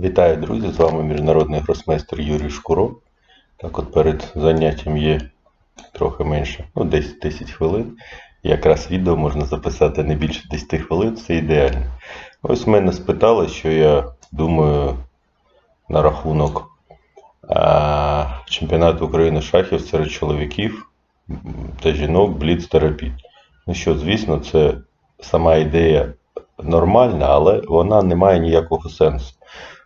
Вітаю, друзі! З вами міжнародний гросмейстер Юрій Шкуро. Так от перед заняттям є трохи менше, ну десь 10 хвилин. Якраз відео можна записати не більше 10 хвилин, це ідеально. Ось мене спитали, що я думаю на рахунок а, чемпіонату України шахів серед чоловіків та жінок Бліц терапії. Ну що, звісно, це сама ідея нормальна, але вона не має ніякого сенсу.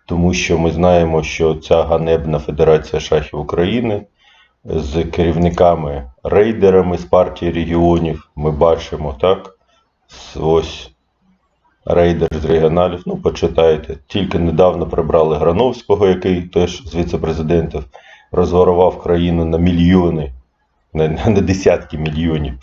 Тому що ми знаємо, що ця ганебна Федерація шахів України з керівниками рейдерами з партії регіонів, ми бачимо, так? Ось рейдер з регіоналів. Ну, почитайте. Тільки недавно прибрали Грановського, який теж з віце-президентів розворував країну на мільйони, на, на десятки мільйонів.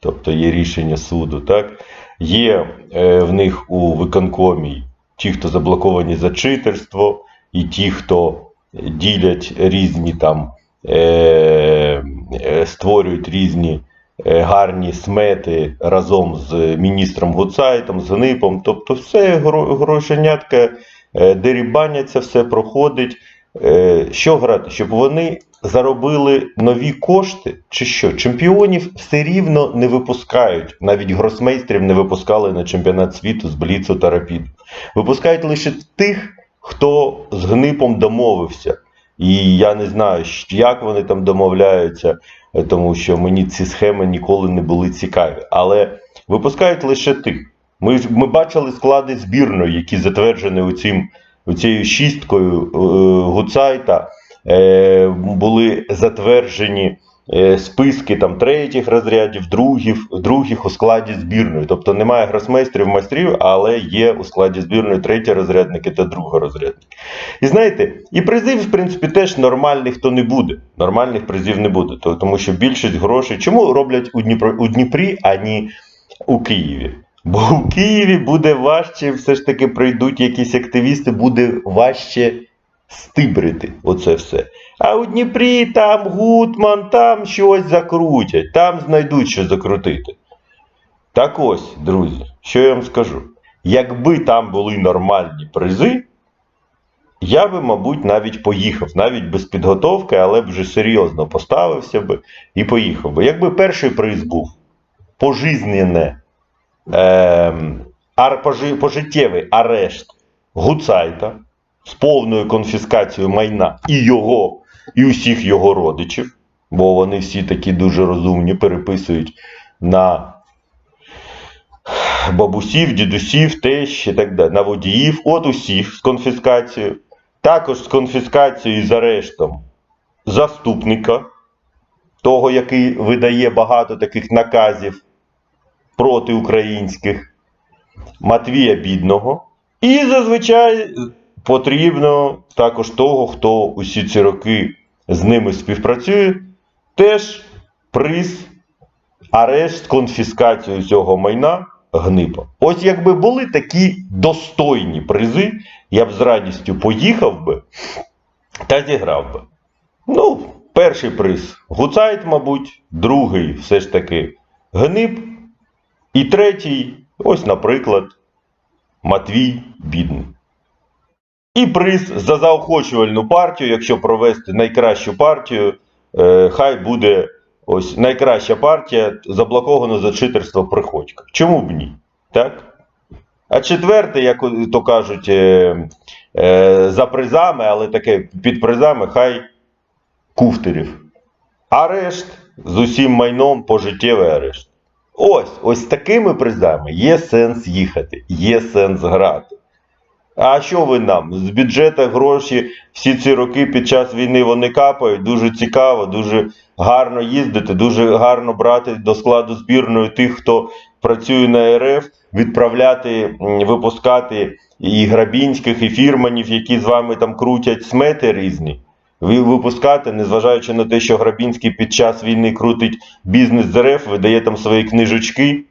Тобто є рішення суду, так? Є е, в них у виконкомі ті, хто заблоковані за читерство, і ті, хто ділять різні там, е, е, створюють різні е, гарні смети разом з міністром Гуцайтом, з Гнипом. Тобто все гро- грошенятка е, дерібаняться, все проходить. Е, Що грати? Щоб вони заробили нові кошти, чи що? Чемпіонів все рівно не випускають. Навіть гросмейстрів не випускали на чемпіонат світу з Бліцу та Рапіду. Випускають лише тих, хто з гнипом домовився. І я не знаю, як вони там домовляються, е, тому що мені ці схеми ніколи не були цікаві. Але випускають лише тих. Ми, ми бачили склади збірної, які затверджені у цим, у цією шісткою е, Гуцайта. Е, були затверджені е, списки там третіх розрядів, других, других у складі збірної. Тобто немає гросмейстрів, майстрів, але є у складі збірної треті розрядники та другорозрядники. І знаєте, і призів, в принципі, теж нормальних то не буде. Нормальних призів не буде, тому що більшість грошей. Чому роблять у Дніпро у Дніпрі, а не у Києві? Бо у Києві буде важче, все ж таки прийдуть якісь активісти, буде важче стибрити оце все. А у Дніпрі там Гутман, там щось закрутять, там знайдуть що закрутити. Так ось, друзі, що я вам скажу? Якби там були нормальні призи, я би, мабуть, навіть поїхав, навіть без підготовки, але б вже серйозно поставився би і поїхав би. Якби перший приз був пожизнене, пожиттєвий арешт Гуцайта з повною конфіскацією майна і його, і усіх його родичів, бо вони всі такі дуже розумні, переписують на бабусів, дідусів, тещ і так далі, на водіїв, от усіх з конфіскацією, також з конфіскацією і з арештом заступника, того, який видає багато таких наказів проти українських, Матвія Бідного. І зазвичай потрібно також того, хто усі ці роки з ними співпрацює, теж приз, арешт, конфіскацію цього майна гнипа. Ось якби були такі достойні призи, я б з радістю поїхав би та зіграв би. Ну, перший приз Гуцайт, мабуть, другий все ж таки гнип. І третій, ось, наприклад, Матвій Бідний. І приз за заохочувальну партію, якщо провести найкращу партію, е, хай буде ось найкраща партія заблоковано за читерство Приходька. Чому б ні? Так? А четверте, як то кажуть, е, е, за призами, але таке під призами, хай куфтерів. Арешт з усім майном пожиттєвий арешт. Ось, ось такими призами є сенс їхати, є сенс грати. А що ви нам? З бюджету гроші всі ці роки під час війни вони капають. Дуже цікаво, дуже гарно їздити, дуже гарно брати до складу збірної тих, хто працює на РФ, відправляти, випускати і грабінських, і фірманів, які з вами там крутять смети різні. Ви випускати, незважаючи на те, що Грабінський під час війни крутить бізнес з РФ, видає там свої книжечки.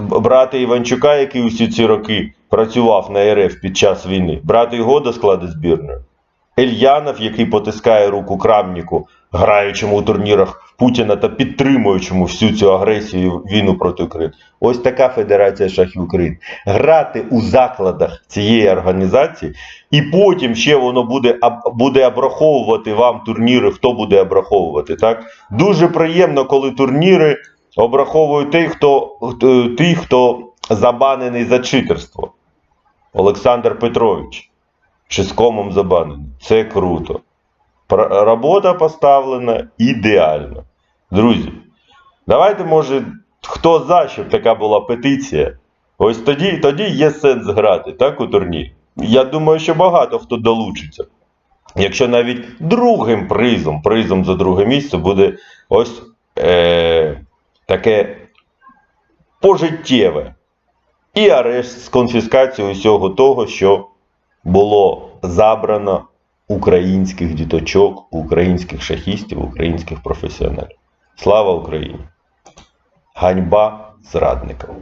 Брати Іванчука, який усі ці роки працював на РФ під час війни, брати його до складу збірної. Ельянов, який потискає руку Крамніку граючому у турнірах Путіна та підтримуючому всю цю агресію війну проти України. Ось така Федерація шахів України. Грати у закладах цієї організації, і потім ще воно буде, буде обраховувати вам турніри, хто буде обраховувати. Так? Дуже приємно, коли турніри обраховують тих, хто, тих, хто забанений за читерство. Олександр Петрович. Чи з комом забанений. Це круто. Робота поставлена ідеально. Друзі, давайте, може, хто за, щоб така була петиція. Ось тоді, тоді є сенс грати, так, у турнірі. Я думаю, що багато хто долучиться. Якщо навіть другим призом, призом за друге місце буде ось е, таке пожиттєве. І арешт з конфіскацією усього того, що було забрано українських діточок, українських шахістів, українських професіоналів. Слава Україні! Ганьба зрадникам!